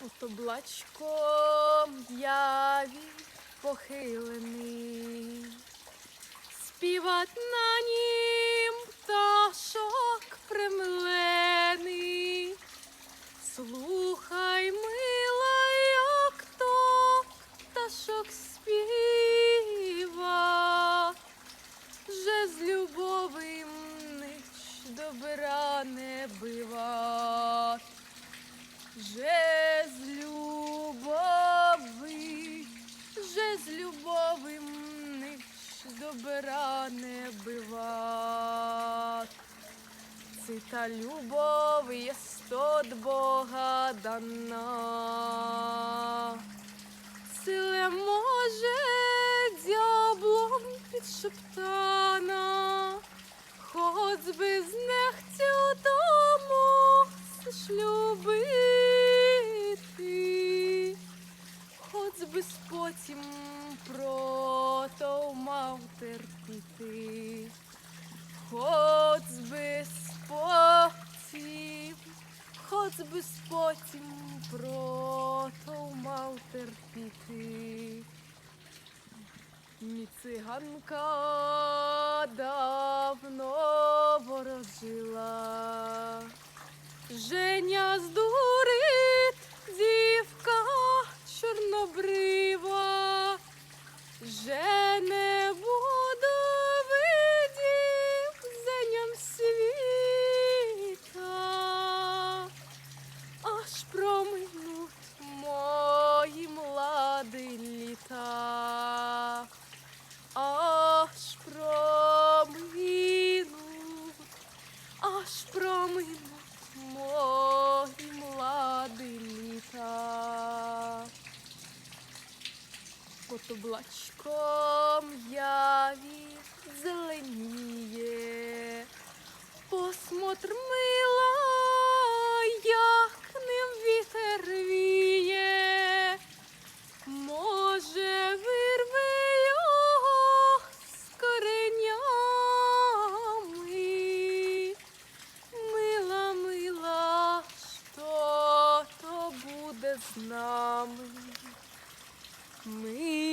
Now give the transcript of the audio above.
От облачком яві похилений, співать на нім пташок примлений. Слухай, мила, як то пташок співа, же з любовим нич добра не бива. Же з любови, же з любовим нич добра не бива. Це та любов є от Бога дана. Силе може дяблом підшептана, хоч би з нехтю тому хоч би потім прото мав терпіти. Хоч би потім, хоч би потім прото мав терпіти. Мій циганка давно аж проминуть мої млади літа, аж проминуть, аж проминуть мої млади літа. Под облачком me.